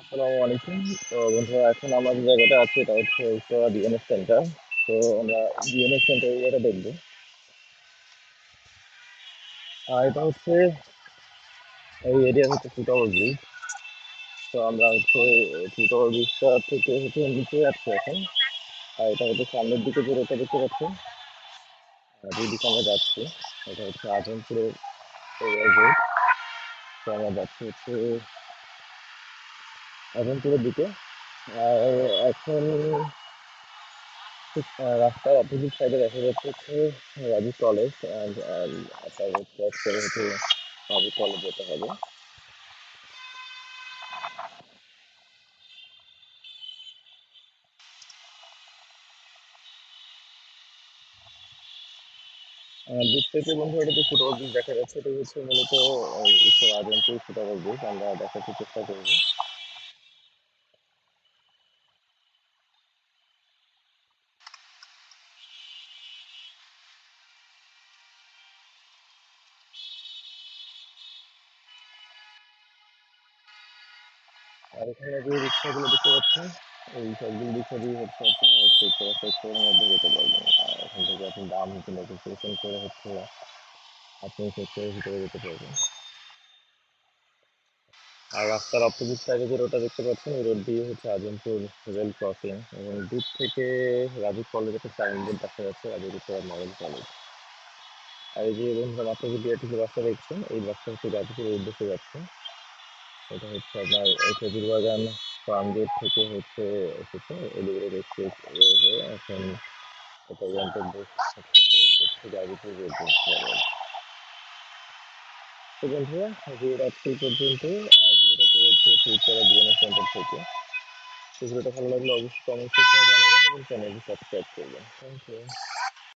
আসসালামু আলাইকুম। তো বন্ধুরা, এখন আমার যে জায়গাটা আছে, এটা হচ্ছে উত্তরা বিএনএস সেন্টার তো আমরা ডিএনএস সেন্টার এরিয়াটা দেখব। আর এটা হচ্ছে, এই এরিয়া হচ্ছে ফুটওভার ব্রিজ তো আমরা হচ্ছে ফুটওভার ব্রিজটা থেকে হচ্ছে নিচে যাচ্ছি এখন। আর এটা হচ্ছে সামনের দিকে যে রোডটা দেখতে পাচ্ছি আর দুই দিকে আমরা যাচ্ছি। এটা হচ্ছে আজমপুরের তো আমরা যাচ্ছি হচ্ছে আজমপুরের দিকে। আর এখন রাস্তার অপোজিট সাইডে দেখা যাচ্ছে হচ্ছে Raju college and Raju college যেতে হবে। ব্রিজ থেকে বন্ধু, এটা যে ফুটওভার ব্রিজ দেখা যাচ্ছে এটা হচ্ছে মূলত উত্তর আজমপুর ফুটওভার ব্রিজ আমরা দেখার চেষ্টা করব। আর এখানে যে রিক্সাগুলো দেখতে পাচ্ছেন এই সবগুলো রিক্সা দিয়ে হচ্ছে আপনার হচ্ছে সেক্টরের মধ্যে যেতে পারবেন। আর এখান থেকে আপনি দাম হচ্ছে নেগোসিয়েশন করে হচ্ছে আপনি সেক্টরের ভিতরে যেতে পারবেন। আর রাস্তার অপোজিট সাইডে যে রোডটা দেখতে পাচ্ছেন ওই রোড দিয়ে হচ্ছে আজমপুর রেল ক্রসিং এবং দূর থেকে রাজু কলেজ একটা সাইনবোর্ড দেখা যাচ্ছে রাজু উত্তরা মডেল কলেজ আর এই যে বন্ধুরা মাত্র যে বিআরটিসি বাসটা দেখছেন, এই বাসটা হচ্ছে গাজীপুরের উদ্দেশ্যে যাচ্ছে। এটা হচ্ছে আপনার খেজুর বাগান ফার্ম গেট থেকে হচ্ছে এসেছে। এলিভেটেড এক্সপ্রেস হয়ে এখন এটা গন্তব্য হচ্ছে হচ্ছে গাজীপুর রেল তো বন্ধুরা, ভিডিওটা এই পর্যন্ত আর ভিডিওটা করেছে ফিউচার বিএনএস সেন্টার থেকে। ভিডিওটা ভালো লাগলে অবশ্যই কমেন্ট সেকশনে জানাবেন এবং চ্যানেলটি সাবস্ক্রাইব করবেন। Thank you